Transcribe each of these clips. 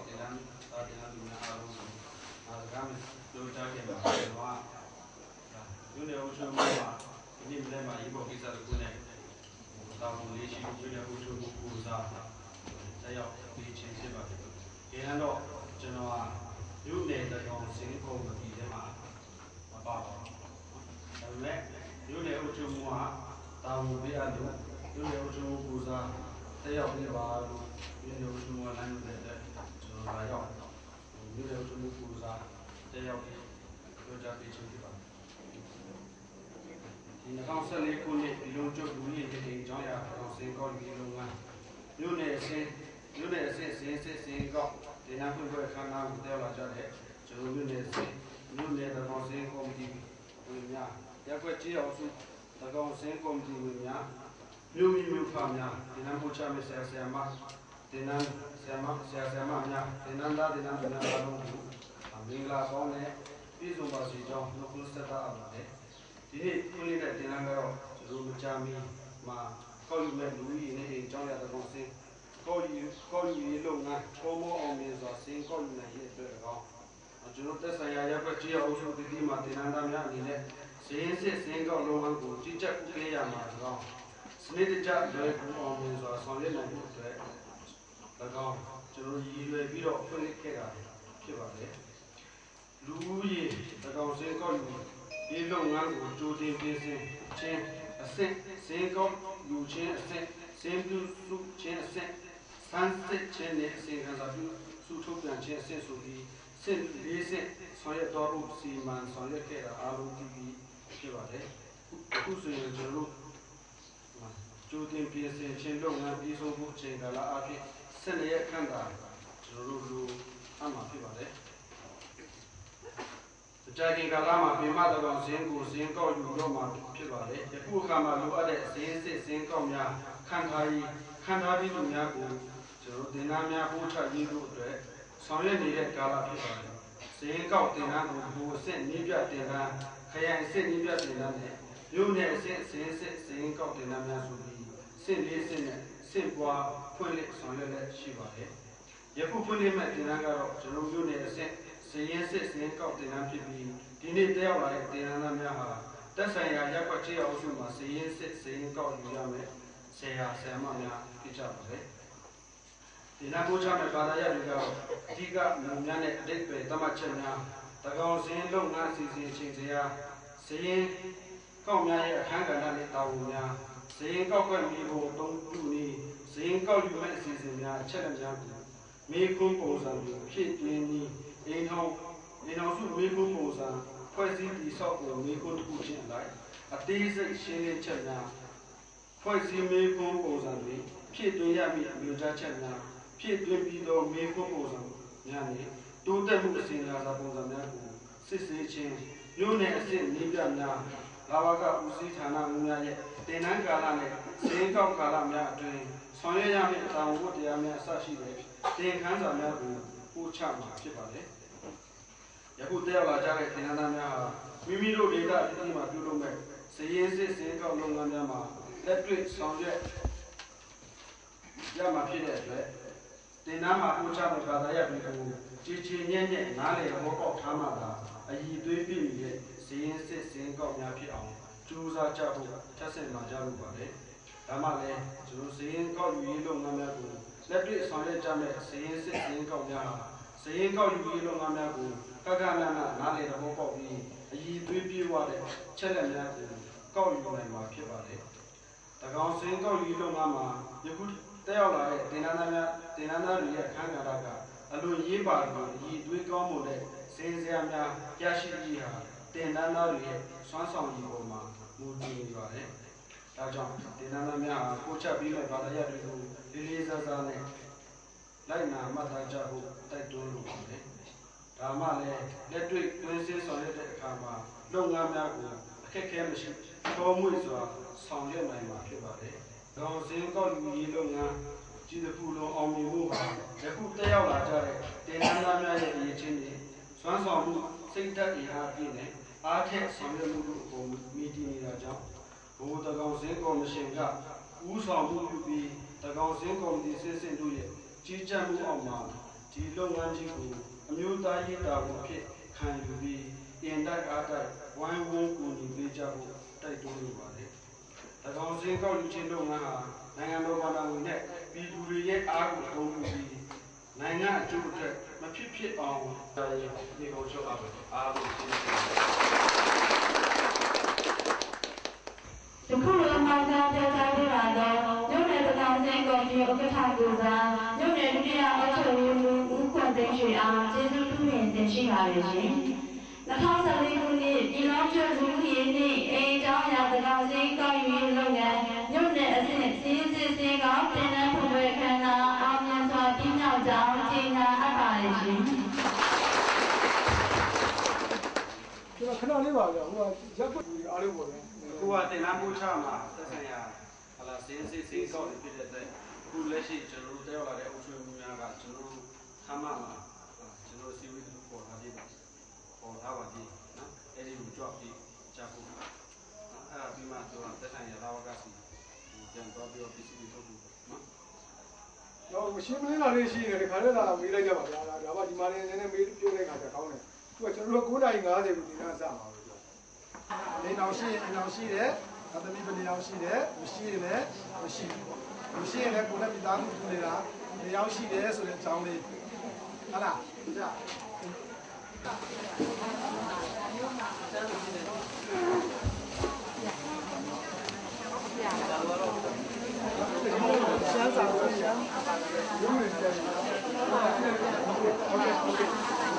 ကောက်တင်တန်းသာတင်တန်းလူများအားလုံးကိုအားကမ်းလို့ကြားခဲ့ပါကျွန်တော်ကညနေအုပ်ချုပ်မှုမှာဒီနေ့မနေ့မှာရေးပေါ်ကိစ္စတစ်ခုနဲ့တာဝန်လေးရှိညနေအုပ်ချုပ်မှုကိုစားတက်ရောက်ပြီးချင်းဖြစ်ပါတယ်။ဒီကတော့ကျွန်တော်ကရုပ်နယ်တော်စင်ကုန်မတီထဲမှာမပါပါဘူး။ဒါပေမဲ့ရုပ်နယ်အုပ်ချုပ်မှုကတာဝန်ပေးအပ်လို့ရုပ်နယ်အုပ်ချုပ်မှုကိုစားတက်ရောက်ပြီးပါလို့ရုပ်နယ်အုပ်ချုပ်မှုကလမ်းညွှန်တဲ့ ကျွန်တော်လာရောက်ရုပ်နယ်အုပ်ချုပ်မှုကိုစားတက်ရောက်ပြီးပြောကြားပေးခြင်းဖြစ်ပါတယ်။ဒီ2014ခုနှစ်ဒီလိုကျုပ်လူကြီးတဲ့အိမ်ကျောင်းရာတော်စင်ကောဒီလုပ်ငန်းမြို့နယ်အစင်းမြို့နယ်အစင်းစင်းစစ်စင်းကောဒီနာဖွင့်ပွဲခမ်းနားကိုတက်လာကြတဲ့ကျွန်တော်မြို့နယ်အစင်းမြို့နယ်တော်စင်ကော်မတီဝင်များရက်ွက်ကြီးအောင်စုတကောင်စင်ကော်မတီဝင်များမြို့မိမြို့ဖများဒီနာပို့ချမဲ့ဆရာဆရာမ ဒီနာဆရာမဆရာဆရာမများဒီနာသားဒီနာများအားလုံးကိုမင်္ဂလာဆောင်နဲ့ပြည့်စုံပါစေကြောင်းနှုတ်ခွန်းဆက်တာအပ်ပါတယ်ဒီနေ့ခုလေးတဲ့တင်နန်းကတော့ကျွန်တော်မကြမီမှာကောက်ယူမဲ့လူကြီးနဲ့အကြောင်းရတဲ့ကောင်စင်ကောက်ယူကောက်ယူရေးလုပ်ငန်းပုံမအောင်မြင်စွာစင်ကောက်ယူနိုင်ရဲ့အတွက်ကောင်ကျွန်တော်တက်ဆိုင်ရာရပ်ကွက်ကြီးအုပ်စုတတိမှာတင်နန်းသားများအနေနဲ့စင်းစစ်စင်ကောက်လုပ်ငန်းကိုကြီးကြပ်ဥပဒေရမှာကောင်စနစ်တကျလွယ်ကူအောင်မြင်စွာဆောင်ရွက်နိုင်ဖို့အတွက်၎ င်းကျွန်တော်ရည်ရွယ်ပြီးတော့ဖွင့်လှစ်ခဲ့တာဖြစ်ပါတယ်လူဦးရေ၎င်းစင်ကောက်ယူဒီလုပ်ငန်းကိုကြိုတင်ပြင်ဆင်ခြင်းအဆင့်စင်ကောက်ယူခြင်းအဆင့်စင်ပြုစုခြင်းအဆင့်စမ်းစစ်ခြင်းနဲ့အစီအကံစာပြုစုထုတ်ပြန်ခြင်းအဆင့်ဆိုပြီးစင့်လေးစင့်ဆောင်ရွက်တော်ဥစီမံဆောင်ရွက်ခဲ့တာအားလုံးပြီးပြီးဖြစ်ပါတယ်အခုဆိုရင်ကျွန်တော်တို့ကြိုတင်ပြင်ဆင်ခြင်းလုပ်ငန်းပြီးဆုံးဖို့အချိန်ကာလအဖြစ် ဆက်လက်ခန့်တာကျွန်တော်တို့လူအမှဖြစ်ပါတယ်ကြာခင်ကာလမှာပြမတော်ဇင်းကိုဇင်းကောက်ယူတော့မှာဖြစ်ပါတယ်။ယခုအခါမှာလိုအပ်တဲ့ဇင်းစစ်ဇင်းကောက်များခံထားရေးခံထားပြီးသူများကိုကျွန်တော်တင်နာများပို့ချရေးတို့အတွက်ဆောင်ရွက်နေတဲ့ကာလဖြစ်ပါတယ်။ဇင်းကောက်တင်နာကိုဘူအစ်စ်နည်းပြတင်နာခရိုင်အစ်စ်နည်းပြတင်နာနဲ့မြို့နယ်အစ်စ်ဇင်းစစ်ဇင်းကောက်တင်နာများဆိုပြီးစစ်လေးစစ်နဲ့ စစ်ပွားဖွင့်လှစ်ဆောင်ရွက်လက်ရှိပါတယ်။ယခုဖွင့်လှစ်မဲ့တင်နာကတော့ကျွန်တော်မြို့နယ်အစ်စ်စည်ရင်စစ်စင်ကောက်တင်တန်းဖြစ်ပြီးဒီနေ့တက်ရောက်လာတဲ့တင်တန်းသားများဟာတက်ဆိုင်ရာရက်ွက်ချေအောင်စုမှာစည်ရင်စစ်စင်ကောက်ယူရမယ်ဆရာဆရာမများဖြစ်ကြပါလေဒီနာကိုချမဲ့ဘာသာရပ်တွေကတော့အဓိကမြို့များနဲ့အတိတ်ပဲတမတ်ချက်များတကောင်စင်လုပ်ငန်းစီစဉ်ချိန်စရာစည်ရင်ကောက်များရဲ့အခန်းကဏ္ဍနဲ့တာဝန်များ စည်ရင်ကောက်ွက်မိဖို့တုံးပြုနည်းစည်ရင်ကောက်ယူမဲ့အစီအစဉ်များအချက်အလက်များကိုမေခွန်းပုံစံမျိုးဖြစ်ပြင်းပြီးအိမ်ထောင်အိမ်ထောင်စုမေခွန်းပုံစံဖွဲ့စည်းတည်ဆောက်ပုံမေခွန်းတစ်ခုချင်းအလိုက်အသေးစိတ်ရှင်းလင်းချက်များဖွဲ့စည်းမေခွန်းပုံစံတွေဖြစ်သွင်းရမည့်မြို့ကြားချက်များဖြစ်သွင်းပြီးသောမေခွန်းပုံစံများနှင့်တိုးတက်မှုအစဉ်အလာစာပုံစံများကိုစစ်ဆေးခြင်းမြို့နယ်အဆင့်နည်းပြများ လာဘကဦးစီးဌာနမှများရဲ့တင်နန်းကာလနဲ့စင်းကောက်ကာလများအတွင်းဆောင်ရွက်ရမည့်အတောင်ဝတ္တရားများအစရှိတဲ့တင်ခန်းစာများကိုပို့ချမှာဖြစ်ပါတယ်။ယခုတက်ရောက်လာကြတဲ့သင်္ကန်းသားများဟာမိမိတို့ဒေသအသီးမှာပြုလုပ်မဲ့စည်ရင်စစ်စင်ကောက်လုပ်ငန်းများမှာလက်တွေ့ဆောင်ရွက်ရမှာဖြစ်တဲ့အတွက်တ င်နာမှာပို့ချမဲ့ဘာသာရပ်တွေကိုကြည်ချင်ညံ့ညံ့နားလည်ဟောပေါက်ထားမှသာအည်သွေးပြည့်နေတဲ့စည်ရင်စစ်စင်ကောက်များဖြစ်အောင်ကြိုးစားကြဖို့ထပ်ဆင့်မှာကြလို့ပါတယ်။ဒါမှလည်းကျွန်တော်စည်ရင်ကောက်ယူရေးလုပ်ငန်းများကိုလက်တွေ့ဆောင်ရွက်ကြမဲ့စည်ရင်စစ်စင်ကောက်များဟာစည်ရင်ကောက်ယူရေးလုပ်ငန်းများကိုကကနနာနားလေသဘောပေါက်ပြီးအည်သွေးပြေဝတဲ့ချက်လက်များကိုကောက်ယူနိုင်မှာဖြစ်ပါတယ်။တကောင်စင်ကောက်ယူလုပ်ငန်းမှာယခု တက်ရောက်လာတဲ့တင်နန်းသားများတင်နန်းသားတွေရဲ့အခမ်းအနားကအလွန်ရေးပါလို့အည်သွေးကောင်းမှုတဲ့စင်စရာများရရှိကြီးဟာတင်နန်းသားတွေရဲ့စွမ်းဆောင်ရည်ပေါ်မှာမူတည်နေပါတယ်။ဒါကြောင့်တင်နန်းသားများဟာကိုချက်ပြီးမဲ့ဘာသာရပ်တွေကိုလေးလေးစားစားနဲ့လိုက်နာမှတ်သားကြဖို့တိုက်တွန်းလိုပါတယ်။ဒါမှလည်းလက်တွေ့တွင်းစင်းဆောင်ရွက်တဲ့အခါမှာလုပ်ငန်းများကိုအခက်အခဲမရှိတော်မွေ့စွာဆောင်ရွက်နိုင်မှာဖြစ်ပါတယ်။ ဒေါ်စင်းကောက်လူကြီးလုပ်ငန်းကြည်တခုလုံးအောင်မြင်မှုဟာယခုတက်ရောက်လာကြတဲ့တင်နန်းသားများရဲ့အရေးချင်းတွေစွမ်းဆောင်မှုစိတ်ဓာတ်အင်အားပြည့်နဲ့အားထက်ဆောင်ရွက်မှုတို့အပေါ်မိတည်နေတာကြောင့်ဘိုးတကောင်စင်းကော်မရှင်ကဦးဆောင်မှုပြုပြီးတကောင်စင်းကော်မတီစစ်စစ်တို့ရဲ့ကြီးကြပ်မှုအောက်မှာဒီလုပ်ငန်းကြီးကိုအမျိုးသားရေးတာဝန်ဖြစ်ခံယူပြီးအင်တိုက်အားတိုက်ဝိုင်းဝန်းကူညီပေးကြဖို့တိုက်တွန်းလိုပါတယ်။၎ င်းစင်းကောက်ယူခြင်းလုပ်ငန်းဟာနိုင်ငံတော်ဘာသာဝင်နဲ့ပြည်သူတွေရဲ့အားကိုအသုံးပြုပြီးနိုင်ငံအကျိုးအတွက်မဖြစ်ဖြစ်အောင်ဒါရည်ဒီကိုချုပ်အောင်အားလုံးကျေးဇူးတင်ပါတယ်ယခုလိုမှသာပြောကြားပေးပါတော့မြို့နယ်တကောင်စင်ကော်မတီဥက္ကဋ္ဌကိုစားမြို့နယ်ဒုတိယအုပ်ချုပ်ရေးမှူးဦးခွန်သိန်းရွှေအားကျေးဇူးပြုရင်တင်ရှိပါရရှင် 2014ခုနှစ်ပြည်တော်ကျွတ်လူကြီးနေ့အိမ်ကျောင်းရာတကောင်စင်ကောက်ယူရေးလုပ်ငန်းမြို့နယ်အဆင့်စီးစစ်စင်ကောက်တင်နန်းဖွယ်ခန္ဓာအောင်မြင်စွာပြီးမြောက်ကြောင်းကြေညာအပ်ပါရရှင်ကျွန်တော်ခဏလေးပါဗျာဟိုကရက်ွက်ကြီးအားလုံးပေါ့ဗျာခုကတင်လန်းပို့ချမှာသက်ဆိုင်ရာဟလာစင်းစစ်စင်းကောက်နေဖြစ်တဲ့အတွက်ခုလက်ရှိကျွန်တော်တို့တက်ရောက်လာတဲ့အုပ်ချုပ်မှုများကကျွန်တော်တို့ဆမ်းမမှာကျွန်တော်စီဝေးတူပေါ်ထားသေးပါ ပေါ်ထားပါသေးနော်အဲ့ဒီကိုကြွပြီးချဖို့အဲ့ဒါပြီးမှသူကသက်ဆိုင်ရာလာဝကစီပြန်တော့ပြီးတော့ပစ္စည်းတွေထုတ်ဖို့နော်တော့မရှင်းမလင်းလာလေးရှိတယ်ဒီခါလေးလာမေးလိုက်ကြပါဗျာဒါဒါမှဒီမှာလည်းနည်းနည်းမေးပြောတဲ့ခါကျကောင်းတယ်သူကကျွန်တော်တို့9:50ကိုဒီနားစမှာပဲဗျာနေအောင်ရှိရင်အောင်ရှိတယ်အသမီးပနေအောင်ရှိတယ်မရှိရင်လည်းမရှိဘူးပေါ့မရှိရင်လည်းကိုယ်နဲ့မိသားစုတူနေတာနေအောင်ရှိတယ်ဆိုတဲ့အကြောင်းလေးဟုတ်လားကြာရှမ်းစာကိုရှမ်းရုံးနေတယ်ဟုတ်ကဲ့ ဟုတ်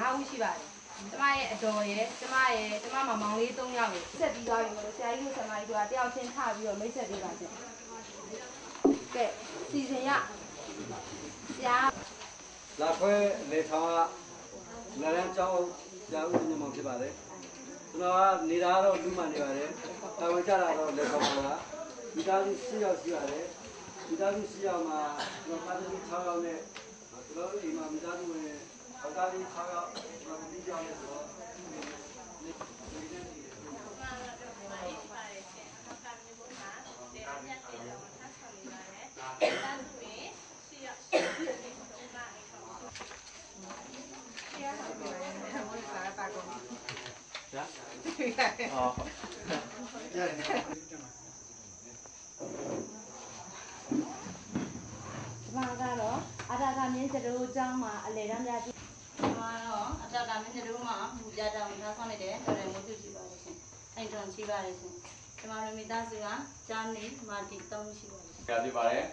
5ဦးရှိပါတယ်ကျမရဲ့အတော်ရဲ့ကျမရဲ့ကျမမမောင်လေး၃ယောက်ရဲ့ဆက်ပြီးသွားပြီလို့ဆရာကြီးတို့ဆရာမကြီးတို့ကတယောက်ချင်းထပြီးတော့မိတ်ဆက်ပေးပါရှင်။ကဲစီစဉ်ရဆရာလာခွဲလေထောင်ကနရန်ကျောင်းဆရာဦးညမောင်ဖြစ်ပါတယ်။ကျွန်တော်ကနေတာတော့လူမှနေပါတယ်။တာဝန်ကျတာတော့လေထောင်ပါလား။ဒီသားစု၈ယောက်ရှိပါတယ်။ဒီသားစု၈ယောက်မှာကျွန်တော်ပါတီ၆ယောက်နဲ့ကျွန်တော်တို့အိမ်မှာမိသားစုဝင် အသားသမီး6ယောက်ကျွန်တော်ပြီးကြောင်းနဲ့ဆိုတော့ ကျမကတော့အထာကမြင်းစတိုးအကြောင်းမှာအလေတန်းပြပြ ကျွန်မတော့အတက်က မင်းတို့မှမူကြတောင်းထားဆောင်နေတဲ့တော်တယ်မို့သူရှိပါလိမ့်ရှင်။အိမ်တော်ရှိပါလိမ့်ရှင်။ကျွန်တော်တို့မိသားစုကဂျာနီမာတီတောင်းရှိပါလိမ့်ရှင် ပြပြပါတယ်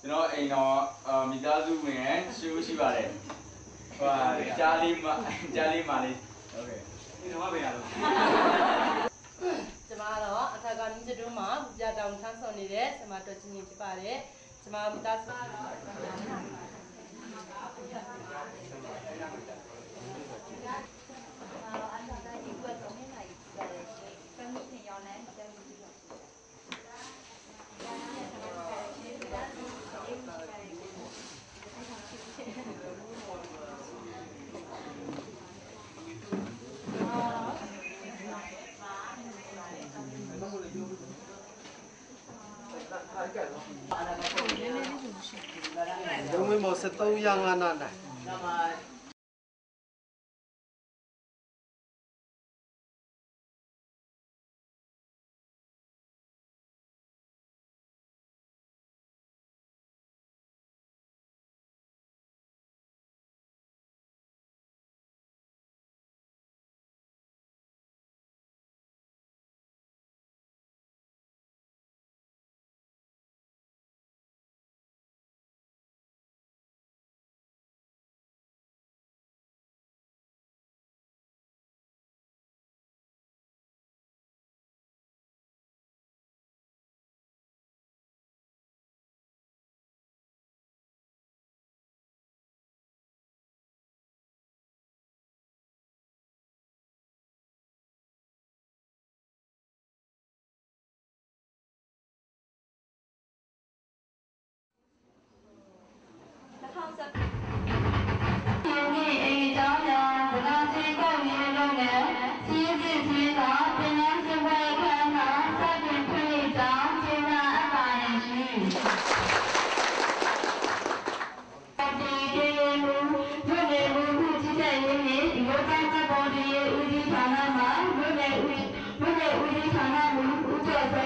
ကျွန်တော်အိမ်တော်အာမိသားစုဝင်ရဲ့ရှိရှိပါတယ်ဟိုဟာကြားလေးမကြားလေးမလေးโอเคဒီတော့ပဲရတော့ ကျမကတော့အထက်ကမြင်းစတုံးမှာပူဇာတောင်းထမ်းဆောင်နေတဲ့ဆရာမတော်ချင်းချင်းဖြစ်ပါတယ်။ကျမမိသားစုကတော့ ရုံးမမော73ရငါနာနို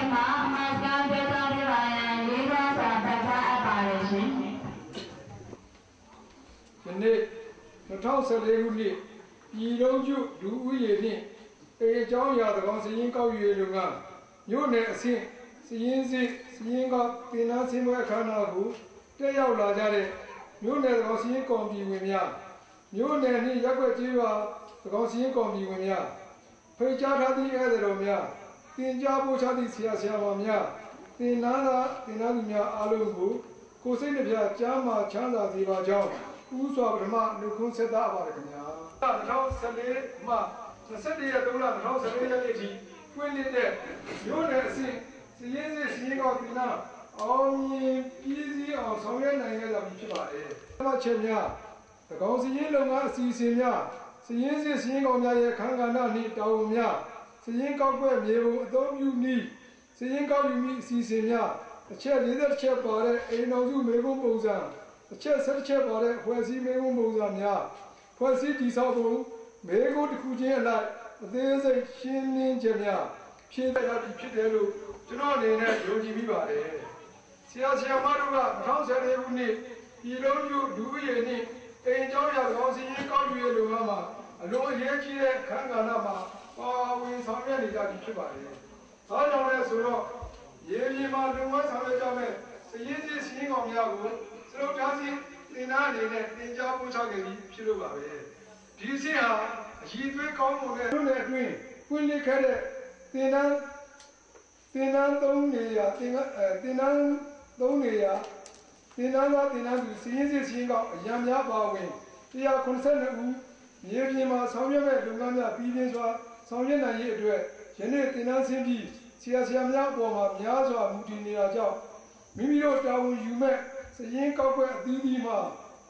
ဦးကျော်စိမ်းမှအမှားစကားပြောကြားပေးပါရန်လေးစားစွာတိုက်တွန်းအပ်ပါတယ်ရှင်။ယနေ့2014ခုနှစ်ပြည်လုံးကျွလူဦးရေနှင့်အေအကြောင်းအရာသကောင်စည်ရင်းကောက်ယူရေးလုပ်ငန်းမြို့နယ်အဆင့်စည်ရင်းစစ်စည်ရင်းကောက်တင်နန်းစင်းပွဲအခမ်းအနားကိုတက်ရောက်လာကြတဲ့မြို့နယ်သကောင်စည်ရင်းကော်မတီဝင်များမြို့နယ်နှင့်ရပ်ကွက်ကျေးရွာသကောင်စည်ရင်းကော်မတီဝင်များဖိတ်ကြားထားသည့်ဧည့်သည်တော်များတ င်ကြားပို့ချသည့်ဆရာဆရာမများတင်နန်းသာတင်နန်းသူများအားလုံးကိုကိုယ်စိတ်နှပြကြားမှာချမ်းသာစေပါကြောင်းဦးစွာပထမလူခွန်းဆက်သားပါတယ်ခင်ဗျာ2014မှ21ရက်3လ2014ရက်နေ့ထိဖွင့်လှစ်တဲ့မြို့နယ်အဆင့်စည်ရင်းစစ်စည်ရင်းကောက်ပြည်နာအောင်မြင်ပြည်စည်းအောင်ဆောင်ရွက်နိုင်ခဲ့ကြပြီဖြစ်ပါတယ်။ဒီမှာချက်များသကောင်စည်ရင်းလုပ်ငန်းအစီအစဉ်များစည်ရင်းစစ်စည်ရင်းကောက်များရဲ့ခန်းကဏ္ဍနှင့်တာဝန်များစည် ရင်းကောက်ွက်မြေပုံအသုံးပြုနည်းစည်ရင်းကောက်ယူမိအစီအစဉ်များအချက်40ချက်ပါတဲ့အိမ်တော်စုမေကုန်းပုံစံအချက်ဆက်ချက်ပါတဲ့ဖွဲ့စည်းမေးခွန်းပုံစံများဖွဲ့စည်းတည်ဆောက်ပုံမေးခွန်းတစ်ခုချင်းအလိုက်အသေးစိတ်ရှင်းလင်းချက်များဖြည့်သက်ရပြီဖြစ်တယ်လို့ကျွန်တော်အနေနဲ့ယုံကြည်မိပါတယ်ဆရာဆရာမတို့က2014ခုနှစ်ပြည်လုံးကျလူဦးရေနှင့်အိမ်ကျောင်းရာကောင်းစီရင်ကောက်ယူရလုံမှာအလွန်အရေးကြီးတဲ့ခန်းကဏ္ဍမှာ ပါဝင်ဆောင်ရွက်နေကြပြီဖြစ်ပါတယ်။ဒါကြောင့်လဲဆိုတော့ရေပြင်မှာလုံဝဆောင်ရွက်ကြမဲ့စည်ရင်းစစ်စည်းကောင်များကိုစရုပ်သားစီသင်္နာအနေနဲ့သင်ကြားပို့ချခဲ့ပြီးဖြစ်လို့ပါပဲဒီအစီဟာအည်သွေးကောင်းမွန်တဲ့လူနယ်အတွင်းဖွင့်လှစ်ခဲ့တဲ့သင်္နာသင်္နာသုံးနေရသင်္နာအဲသင်္နာသုံးနေရသင်္နာသာသင်္နာသူစီရင်စစ်စီရင်ကောက်အရံများပါဝင်182ဦးမြေပြင်မှာဆောင်ရွက်မဲ့လုပ်ငန်းများပြီးပြင်းစွာ ဆောင်ရွက်နိုင်ရေးအတွက်ယနေ့သင်္နာဆင်းပြီးဆရာဆရာများအပေါ်မှာများစွာမူတည်နေတာကြောင့်မိမိတို့တာဝန်ယူမဲ့စရင်ကောက်ွက်အသီးသီးမှာ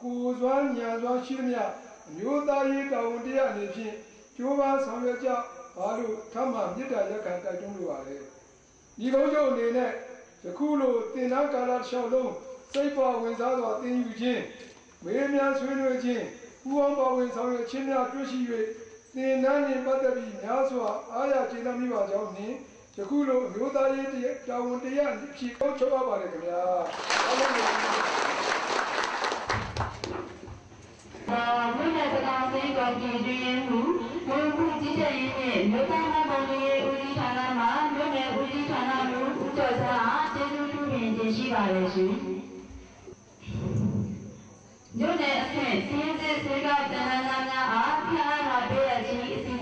ကိုယ်စွမ်းညာစွမ်းရှိသမျှအမျိုးသားရေးတာဝန်တရားအနေဖြင့်ကြိုးပမ်းဆောင်ရွက်ကြပါလို့ထပ်မံမြစ်တာရက်ခံတိုက်တွန်းလိုပါတယ်။ဒီကုန်းချုပ်အနေနဲ့ယခုလိုတင်နာကာလတစ်လျှောက်လုံးစိတ်ပါဝင်စားစွာသင်ယူခြင်းမေးမြန်းဆွေးနွေးခြင်းပူးပေါင်းပါဝင်ဆောင်ရွက်ခြင်းများတွေ့ရှိ၍ သင်တန်းနှင့်ပတ်သက်ပြီးများစွာအားရကျေနပ်မိပါကြောင်းနှင့်ယခုလိုအမျိုးသားရေးတာဝန်တရားအဖြစ်ကောင်းချောပါပါတယ်ခင်ဗျာ။အားလုံးကိုအာမြို့နယ်သကောင်စင်းကောင်ကြီးတွင်မူဘုံခုကြီးတဲ့ရင်နဲ့မြို့သားမပုံရေးဦးစီးဌာနမှမြို့နယ်ဦးစီးဌာနမှဦးကျော်စာအားကျေးဇူးပြုပင်တင်ရှိပါရရှင်မြို့နယ်အဆင့်စီးရင်စစ်စေကတန်ခါးများအားခန့်အပ်လာပေးရခြင်းအစီအ